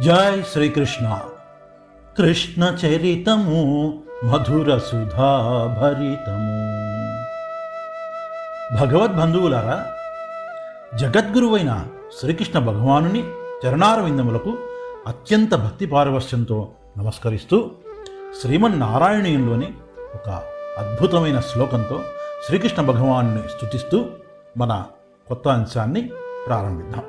జై శ్రీకృష్ణ. కృష్ణ చరితము మధుర సుధాభరితము భగవద్బంధువులారా జగద్గురువైన శ్రీకృష్ణ భగవానుని చరణారవిందములకు అత్యంత భక్తి పారవశ్యంతో నమస్కరిస్తూ శ్రీమన్నారాయణీయంలోని ఒక అద్భుతమైన శ్లోకంతో శ్రీకృష్ణ భగవాను స్థుతిస్తూ మన కొత్త అంశాన్ని ప్రారంభిద్దాం.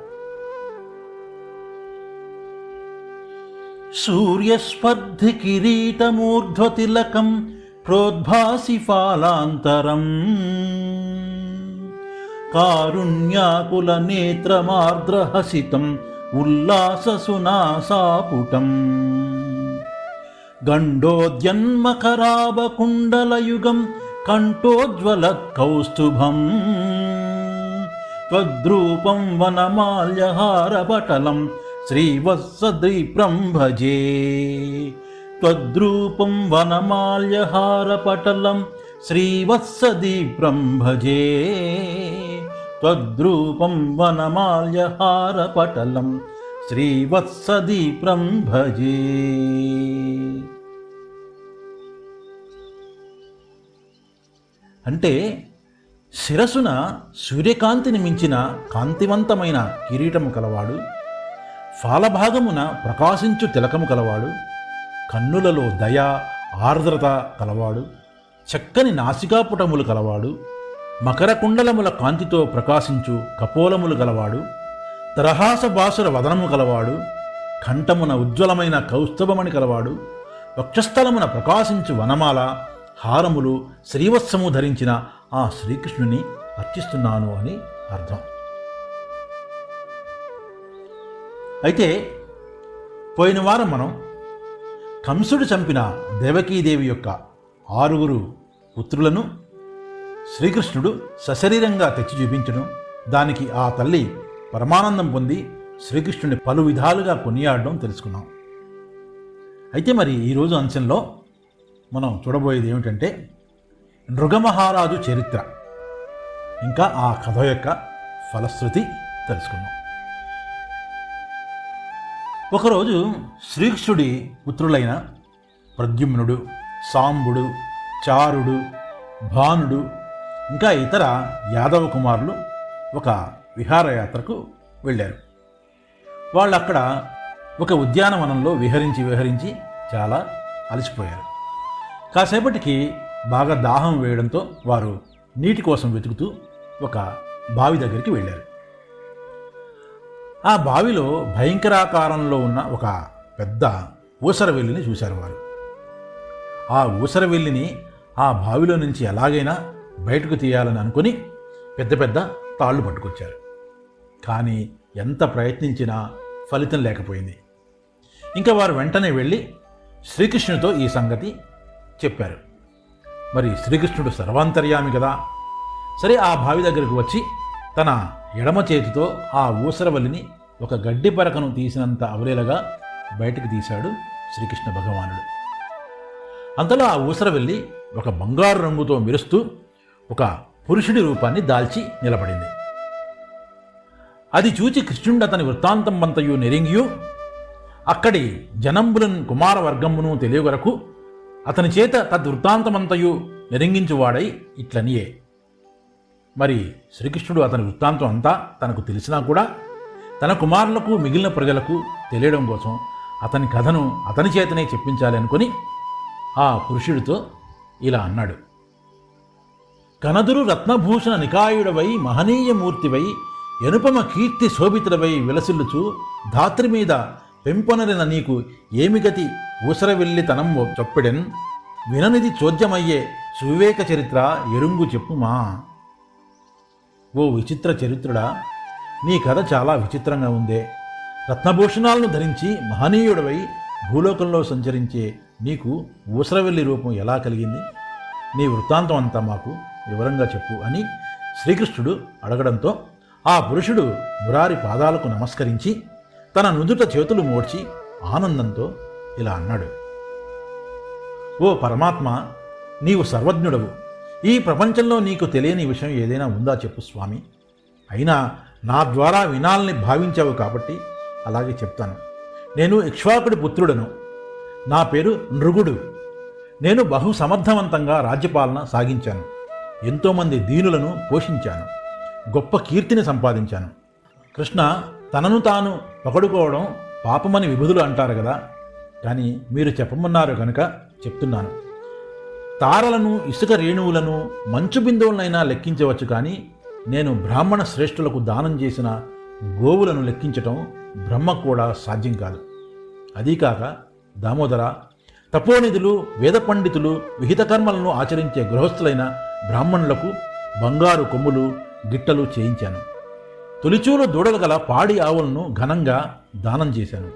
సూర్యస్పర్ధి కిరీటమూర్ధ్వతిలకం ప్రోద్భాసి ఫాలాంతరం కారుణ్యాకుల నేత్రమార్ద్రహసితం ఉల్లాససునాసాపుటం గండోద్యన్మకరావకుండలయుగం కంఠోజ్వల కౌస్తుభం त्वद्रूपं वनमाल्यहारपटलं श्रीवत्सद्रीप्रं भजे त्वद्रूपं वनमाल्यहारपटलं श्रीवत्सदीप्रं भजे त्वद्रूपं वनमाल्यहारपटलं श्रीवत्सदीप्रं भजे అంటే శిరసున సూర్యకాంతిని మించిన కాంతివంతమైన కిరీటము కలవాడు ఫాలభాగమున ప్రకాశించు తిలకము కలవాడు కన్నులలో దయ ఆర్ద్రత కలవాడు చక్కని నాసికాపుటములు కలవాడు మకర కుండలముల కాంతితో ప్రకాశించు కపోలములు గలవాడు తరహాస బాసుర వదనము కలవాడు కంఠమున ఉజ్వలమైన కౌస్తభమణి కలవాడు వక్షస్థలమున ప్రకాశించు వనమాల హారములు శ్రీవత్సము ధరించిన ఆ శ్రీకృష్ణుని అర్చిస్తున్నాను అని అర్థం. అయితే పోయిన వారం మనం కంసుడు చంపిన దేవకీదేవి యొక్క ఆరుగురు పుత్రులను శ్రీకృష్ణుడు సశరీరంగా తెచ్చి చూపించడం దానికి ఆ తల్లి పరమానందం పొంది శ్రీకృష్ణుని పలు విధాలుగా కొనియాడడం తెలుసుకున్నాం. అయితే మరి ఈరోజు అంశంలో మనం చూడబోయేది ఏమిటంటే నృగమహారాజు చరిత్ర. ఇంకా ఆ కథ యొక్క ఫలశ్రుతి తెలుసుకుందాం. ఒకరోజు శ్రీకృష్ణుడి పుత్రులైన ప్రద్యుమ్నుడు సాంబుడు చారుడు భానుడు ఇంకా ఇతర యాదవ కుమారులు ఒక విహారయాత్రకు వెళ్ళారు. వాళ్ళు అక్కడ ఒక ఉద్యానవనంలో విహరించి విహరించి చాలా అలసిపోయారు. కాసేపటికి బాగా దాహం వేయడంతో వారు నీటి కోసం వెతుకుతూ ఒక బావి దగ్గరికి వెళ్ళారు. ఆ బావిలో భయంకరాకారంలో ఉన్న ఒక పెద్ద ఊసరవెల్లిని చూశారు వారు. ఆ ఊసరవెల్లిని ఆ బావిలో నుంచి ఎలాగైనా బయటకు తీయాలని అనుకుని పెద్ద పెద్ద తాళ్ళు పట్టుకొచ్చారు. కానీ ఎంత ప్రయత్నించినా ఫలితం లేకపోయింది. ఇంకా వారు వెంటనే వెళ్ళి శ్రీకృష్ణుడితో ఈ సంగతి చెప్పారు. మరి శ్రీకృష్ణుడు సర్వాంతర్యామి కదా? సరే ఆ బావి దగ్గరకు వచ్చి తన ఎడమ చేతితో ఆ ఊసరవల్లిని ఒక గడ్డి పరకను తీసినంత అవలేలగా బయటకు తీశాడు శ్రీకృష్ణ భగవానుడు. అంతలో ఆ ఊసరవెల్లి ఒక బంగారు రంగుతో మెరుస్తూ ఒక పురుషుడి రూపాన్ని దాల్చి నిలబడింది. అది చూచి కృష్ణుడు అతని వృత్తాంతం అంతయు నెరింగియు అక్కడి జనంబులను కుమారవర్గమును తెలియగరకు అతని చేత తద్వృత్తాంతమంతయు నెరింగించువాడై ఇట్లనియే. మరి శ్రీకృష్ణుడు అతని వృత్తాంతం అంతా తనకు తెలిసినా కూడా తన కుమారులకు మిగిలిన ప్రజలకు తెలియడం కోసం అతని కథను అతని చేతనే చెప్పించాలి అనుకుని ఆ పురుషుడితో ఇలా అన్నాడు. కనదురు రత్నభూషణ నికాయుడవై మహనీయమూర్తివై ఎనుపమ కీర్తి శోభితుడవై విలసిల్లుచు ధాత్రి మీద పెంపొనరిన నీకు ఏమి గతి? ఊసరవెల్లితనం చొప్పెడెన్. విననిది చోద్యమయ్యే సువివేక చరిత్ర ఎరుంగు చెప్పుమా? ఓ విచిత్ర చరిత్రుడా! నీ కథ చాలా విచిత్రంగా ఉందే. రత్నభూషణాలను ధరించి మహనీయుడవై భూలోకంలో సంచరించే నీకు ఊసరవెల్లి రూపం ఎలా కలిగింది? నీ వృత్తాంతం అంతా మాకు వివరంగా చెప్పు అని శ్రీకృష్ణుడు అడగడంతో ఆ పురుషుడు మురారి పాదాలకు నమస్కరించి తన నుదుట చేతులు మోడ్చి ఆనందంతో ఇలా అన్నాడు. ఓ పరమాత్మ నీవు సర్వజ్ఞుడవు. ఈ ప్రపంచంలో నీకు తెలియని విషయం ఏదైనా ఉందా చెప్పు స్వామి. అయినా నా ద్వారా వినాలని భావించావు కాబట్టి అలాగే చెప్తాను. నేను ఇక్ష్వాకుడి పుత్రుడను. నా పేరు నృగుడు. నేను బహు సమర్థవంతంగా రాజ్యపాలన సాగించాను. ఎంతోమంది దీనులను పోషించాను. గొప్ప కీర్తిని సంపాదించాను. కృష్ణ తనను తాను పగడుకోవడం పాపమని విభుదులు అంటారు కదా. కానీ మీరు చెప్పమన్నారు కనుక చెప్తున్నాను. తారలను ఇసుక రేణువులను మంచు బిందువులనైనా లెక్కించవచ్చు కానీ నేను బ్రాహ్మణ శ్రేష్ఠులకు దానం చేసిన గోవులను లెక్కించటం బ్రహ్మ కూడా సాధ్యం కాదు. అదీకాక దామోదర తపోనిధులు వేద పండితులు విహిత కర్మలను ఆచరించే గృహస్థులైన బ్రాహ్మణులకు బంగారు కొమ్ములు గిట్టలు చేయించాను. తొలిచూలు దూడలు గల పాడి ఆవులను ఘనంగా దానం చేశాను.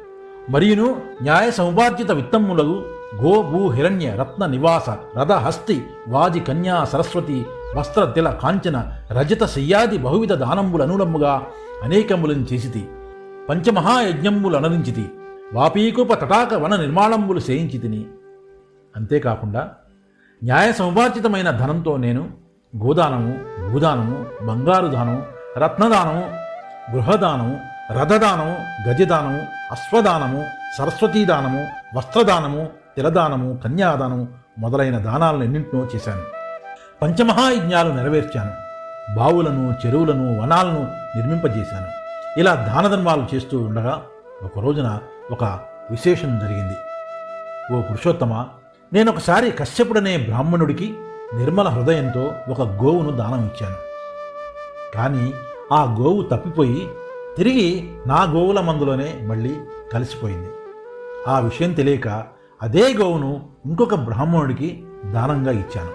మరియును న్యాయ సముపార్జిత విత్తమ్ములకు గోభూ హిరణ్య రత్న నివాస రథ హస్తి వాజి కన్యా సరస్వతి వస్త్ర తిల కాంచన రజత శయ్యాది బహువిధ దానంబులనులమ్ముగా అనేకములను చేసితి. పంచమహాయజ్ఞంబులు అనరించితి. వాపీకూప తటాక వన నిర్మాణంబులు చేయించితిని. అంతేకాకుండా న్యాయ సముపార్జితమైన ధనంతో నేను గోదానము భూదానము బంగారు దానము రత్నదానము గృహదానము రథదానము గజదానము అశ్వదానము సరస్వతీదానము వస్త్రదానము తిలదానము కన్యాదానము మొదలైన దానాలను ఎన్నింటినో చేశాను. పంచమహాయజ్ఞాలు నెరవేర్చాను. బావులను చెరువులను వనాలను నిర్మింపజేశాను. ఇలా దాన ధర్మాలు చేస్తూ ఉండగా ఒక రోజున ఒక విశేషం జరిగింది. ఓ పురుషోత్తమ నేను ఒకసారి కశ్యపుడనే బ్రాహ్మణుడికి నిర్మల హృదయంతో ఒక గోవును దానం ఇచ్చాను కానీ ఆ గోవు తప్పిపోయి తిరిగి నా గోవుల మందులోనే మళ్ళీ కలిసిపోయింది. ఆ విషయం తెలియక అదే గోవును ఇంకొక బ్రాహ్మణుడికి దానంగా ఇచ్చాను.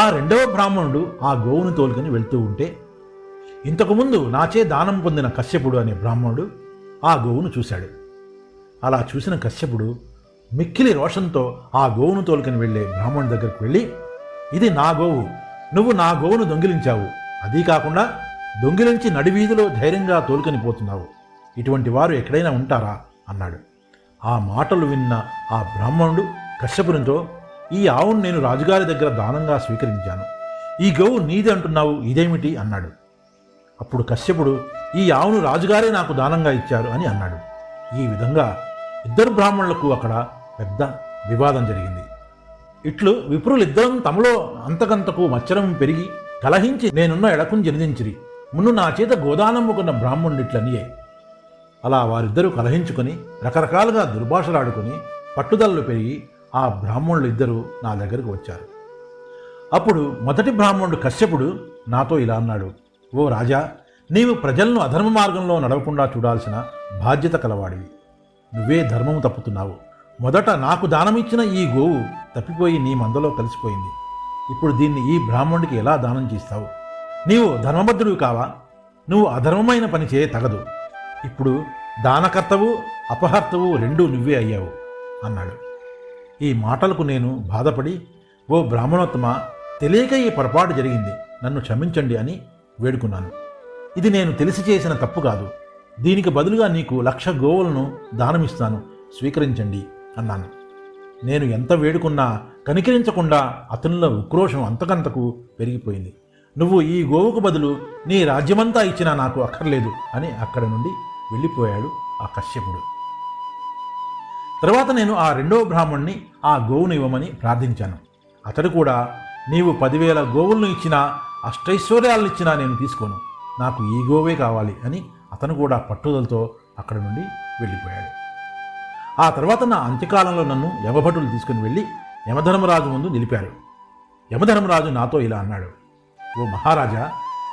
ఆ రెండవ బ్రాహ్మణుడు ఆ గోవును తోలుకొని వెళ్తూ ఉంటే ఇంతకుముందు నాచే దానం పొందిన కశ్యపుడు అనే బ్రాహ్మణుడు ఆ గోవును చూశాడు. అలా చూసిన కశ్యపుడు మిక్కిలి రోషంతో ఆ గోవును తోలుకొని వెళ్ళే బ్రాహ్మణుడి దగ్గరికి వెళ్ళి ఇది నా గోవు నువ్వు నా గోవును దొంగిలించావు. అదీ కాకుండా దొంగిలించి నడివీధిలో ధైర్యంగా తోలుకొని పోతున్నావు. ఇటువంటి వారు ఎక్కడైనా ఉంటారా? అన్నాడు. ఆ మాటలు విన్న ఆ బ్రాహ్మణుడు కశ్యపునితో ఈ ఆవును నేను రాజుగారి దగ్గర దానంగా స్వీకరించాను. ఈ గోవు నీది అంటున్నావు ఇదేమిటి? అన్నాడు. అప్పుడు కశ్యపుడు ఈ ఆవును రాజుగారే నాకు దానంగా ఇచ్చారు అని అన్నాడు. ఈ విధంగా ఇద్దరు బ్రాహ్మణులకు అక్కడ పెద్ద వివాదం జరిగింది. ఇట్లు విప్రులిద్దరం తమలో అంతకంతకు మచ్చరం పెరిగి కలహించి నేనున్న ఎడకుని జనిదించిరి. మున్ను నా చేత గోదానమ్ముకున్న బ్రాహ్మణుడిట్లనియే. అలా వారిద్దరూ కలహించుకొని రకరకాలుగా దుర్భాషలాడుకొని పట్టుదలలు పెరిగి ఆ బ్రాహ్మణులు ఇద్దరూ నా దగ్గరకు వచ్చారు. అప్పుడు మొదటి బ్రాహ్మణుడు కశ్యపుడు నాతో ఇలా అన్నాడు ఓ రాజా నీవు ప్రజలను అధర్మ మార్గంలో నడవకుండా చూడాల్సిన బాధ్యత కలవాడివి. నువ్వే ధర్మము తప్పుతున్నావు. మొదట నాకు దానమిచ్చిన ఈ గోవు తప్పిపోయి నీ మందలో కలిసిపోయింది. ఇప్పుడు దీన్ని ఈ బ్రాహ్మణుడికి ఎలా దానం చేస్తావు? నీవు ధర్మబద్ధుడు కావా? నువ్వు అధర్మమైన పని చేయ తగదు. ఇప్పుడు దానకర్తవు అపహర్తవు రెండూ నువ్వే అయ్యావు అన్నాడు. ఈ మాటలకు నేను బాధపడి ఓ బ్రాహ్మణోత్తమ తెలియక ఈ పొరపాటు జరిగింది నన్ను క్షమించండి అని వేడుకున్నాను. ఇది నేను తెలిసి చేసిన తప్పు కాదు దీనికి బదులుగా నీకు లక్ష గోవులను దానమిస్తాను స్వీకరించండి అన్నాను. నేను ఎంత వేడుకున్నా కనికరించకుండా అతనిలో ఉక్రోషం అంతకంతకు పెరిగిపోయింది. నువ్వు ఈ గోవుకు బదులు నీ రాజ్యమంతా ఇచ్చినా నాకు అక్కర్లేదు అని అక్కడి నుండి వెళ్ళిపోయాడు ఆ కశ్యపుడు. తర్వాత నేను ఆ రెండవ బ్రాహ్మణ్ణి ఆ గోవును ఇవ్వమని ప్రార్థించాను. అతడు కూడా నీవు పదివేల గోవులను ఇచ్చినా అష్టైశ్వర్యాలను ఇచ్చినా నేను తీసుకోను. నాకు ఈ గోవే కావాలి అని అతను కూడా పట్టుదలతో అక్కడ నుండి వెళ్ళిపోయాడు. ఆ తర్వాత నా అంత్యకాలంలో నన్ను యమభటులు తీసుకుని వెళ్ళి యమధర్మరాజు ముందు నిలిపారు. యమధర్మరాజు నాతో ఇలా అన్నాడు ఓ మహారాజా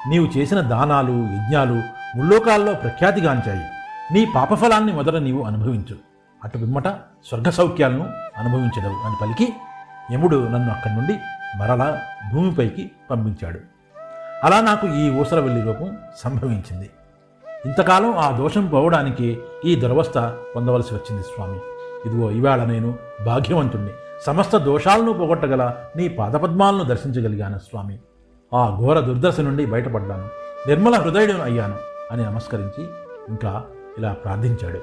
నీవు చేసిన దానాలు యజ్ఞాలు ముల్లోకాల్లో ప్రఖ్యాతిగాంచాయి. నీ పాపఫలాన్ని మొదట నీవు అనుభవించు. అటు పిమ్మట స్వర్గ సౌఖ్యాలను అనుభవించదవు అని పలికి యముడు నన్ను అక్కడి నుండి మరలా భూమిపైకి పంపించాడు. అలా నాకు ఈ ఊసరవెల్లి రూపం సంభవించింది. ఇంతకాలం ఆ దోషం పోవడానికి ఈ దురవస్థ పొందవలసి వచ్చింది స్వామి. ఇదిగో ఇవాళ నేను భాగ్యవంతుణ్ణి. సమస్త దోషాలను పోగొట్టగల నీ పాదపద్మాలను దర్శించగలిగాను స్వామి. ఆ ఘోర దుర్దశ నుండి బయటపడ్డాను. నిర్మల హృదయుడు అయ్యాను. అని నమస్కరించి ఇంకా ఇలా ప్రార్థించాడు.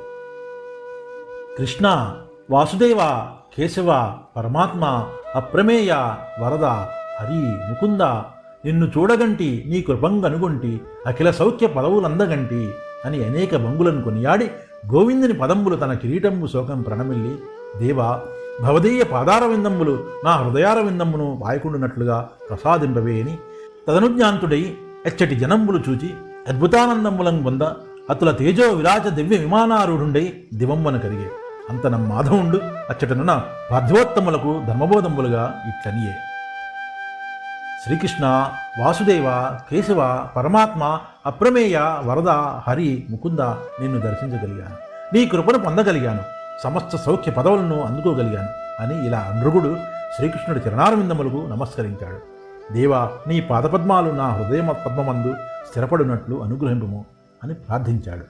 కృష్ణ వాసుదేవ కేశవ పరమాత్మ అప్రమేయ వరద హరి ముకుంద నిన్ను చూడగంటి నీ కృపంగనుగొంటి అఖిల సౌఖ్య పదవులందగంటి అని అనేక బంగులను కొనియాడి గోవిందుని పదంబులు తన కిరీటంబు శోకం ప్రణమిల్లి దేవా భవదీయ పాదారవిందంబులు నా హృదయార హృదయారవిందమును వాయకుండునట్లుగా ప్రసాదింపవే అని తదనుజ్ఞాంతుడై ఎచ్చటి జనంబులు చూచి అద్భుతానందములం పొంద అతుల తేజో విరాజ దివ్య విమానారూఢుండై దివంబన కలిగే అంతనం మాధవుండు అచ్చటనున పార్థివోత్తములకు ధర్మబోధములుగా ఇట్లనియే. శ్రీకృష్ణ వాసుదేవ కేశవ పరమాత్మ అప్రమేయ వరద హరి ముకుంద నిన్ను దర్శించగలిగాను. నీ కృపను పొందగలిగాను. సమస్త సౌఖ్య పదవులను అందుకోగలిగాను. అని ఇలా నృగుడు శ్రీకృష్ణుడి చరణారవిందములకు నమస్కరించాడు. దేవా నీ పాదపద్మాలు నా హృదయ పద్మమందు స్థిరపడినట్లు అనుగ్రహింపము అని ప్రార్థించాడు.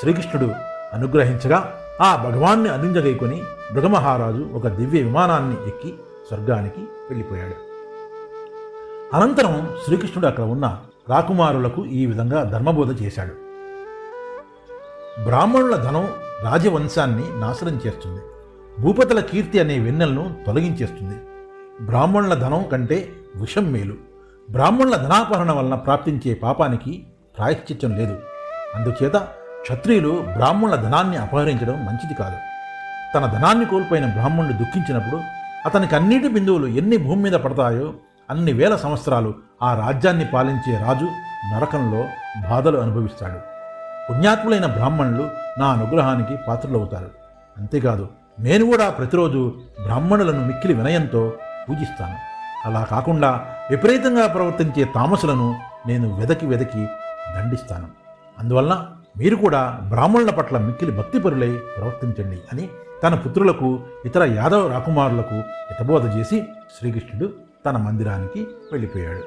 శ్రీకృష్ణుడు అనుగ్రహించగా ఆ భగవాన్ని అందించగైకొని మృగమహారాజు ఒక దివ్య విమానాన్ని ఎక్కి స్వర్గానికి వెళ్ళిపోయాడు. అనంతరం శ్రీకృష్ణుడు అక్కడ ఉన్న రాకుమారులకు ఈ విధంగా ధర్మబోధ చేశాడు. బ్రాహ్మణుల ధనం రాజవంశాన్ని నాశనం చేస్తుంది. భూపతుల కీర్తి అనే వెన్నెలను తొలగించేస్తుంది. బ్రాహ్మణుల ధనం కంటే విషం మేలు. బ్రాహ్మణుల ధనాపహరణ వలన ప్రాప్తించే పాపానికి ప్రాయశ్చిత్యం లేదు. అందుచేత క్షత్రియులు బ్రాహ్మణుల ధనాన్ని అపహరించడం మంచిది కాదు. తన ధనాన్ని కోల్పోయిన బ్రాహ్మణుడు దుఃఖించినప్పుడు అతనికి అన్నిటి బిందువులు ఎన్ని భూమి మీద పడతాయో అన్ని వేల సంవత్సరాలు ఆ రాజ్యాన్ని పాలించే రాజు నరకంలో బాధలు అనుభవిస్తాడు. పుణ్యాత్ములైన బ్రాహ్మణులు నా అనుగ్రహానికి పాత్రులవుతారు. అంతేకాదు నేను కూడా ప్రతిరోజు బ్రాహ్మణులను మిక్కిలి వినయంతో పూజిస్తాను. అలా కాకుండా విపరీతంగా ప్రవర్తించే తామసులను నేను వెదకి వెదకి దండిస్తాను. అందువలన మీరు కూడా బ్రాహ్మణుల పట్ల మిక్కిలి భక్తిపరులై ప్రవర్తించండి అని తన పుత్రులకు ఇతర యాదవ రాకుమారులకు హితబోధ చేసి శ్రీకృష్ణుడు తన మందిరానికి వెళ్ళిపోయాడు.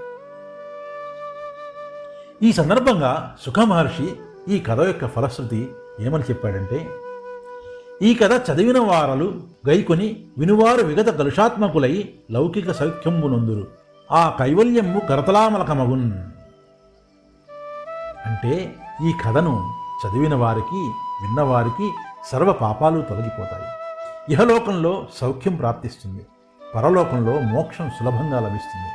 ఈ సందర్భంగా సుఖమహర్షి ఈ కథ యొక్క ఫలశ్రుతి ఏమని చెప్పాడంటే ఈ కథ చదివిన వారలు గైకొని వినువారు విగత కలుషాత్మకులై లౌకిక సౌఖ్యంబునందురు. ఆ కైవల్యము కరతలామలకమగున్. అంటే ఈ కథను చదివిన వారికి విన్నవారికి సర్వ పాపాలు తొలగిపోతాయి. ఇహలోకంలో సౌఖ్యం ప్రాప్తిస్తుంది. పరలోకంలో మోక్షం సులభంగా లభిస్తుంది.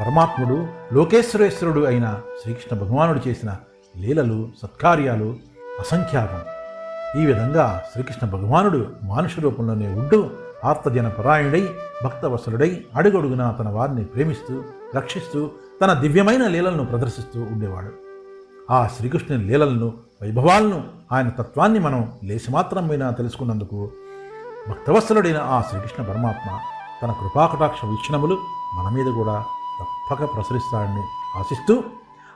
పరమాత్ముడు లోకేశ్వరేశ్వరుడు అయిన శ్రీకృష్ణ భగవానుడు చేసిన లీలలు సత్కార్యాలు అసంఖ్యాకం. ఈ విధంగా శ్రీకృష్ణ భగవానుడు మానుష రూపంలోనే ఉంటూ ఆర్తజన పరాయణుడై భక్తవత్సలుడై అడుగడుగునా తన వారిని ప్రేమిస్తూ రక్షిస్తూ తన దివ్యమైన లీలలను ప్రదర్శిస్తూ ఉండేవాడు. ఆ శ్రీకృష్ణుని లీలలను వైభవాలను ఆయన తత్వాన్ని మనం లేశమాత్రమైనా తెలుసుకున్నందుకు భక్తవత్సలుడైన ఆ శ్రీకృష్ణ పరమాత్మ తన కృపాకటాక్ష వీక్షణములు మన మీద కూడా తప్పక ప్రసరిస్తాడని ఆశిస్తూ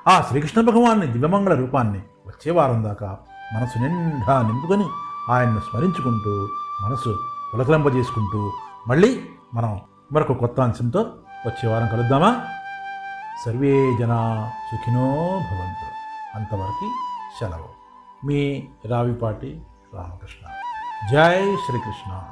ఆ శ్రీకృష్ణ భగవాన్ని దివ్యమంగళ రూపాన్ని వచ్చే వారం దాకా మనసు నిండా నింపుకొని ఆయన్ను స్మరించుకుంటూ మనసు పులకలింపజేసుకుంటూ మళ్ళీ మనం మరొక కొత్త అంశంతో వచ్చే వారం కలుద్దామా? సర్వే జనా సుఖినో భవంతు. అంతవరకు సెలవు. మీ రావిపాటి రామకృష్ణ. జై శ్రీకృష్ణ.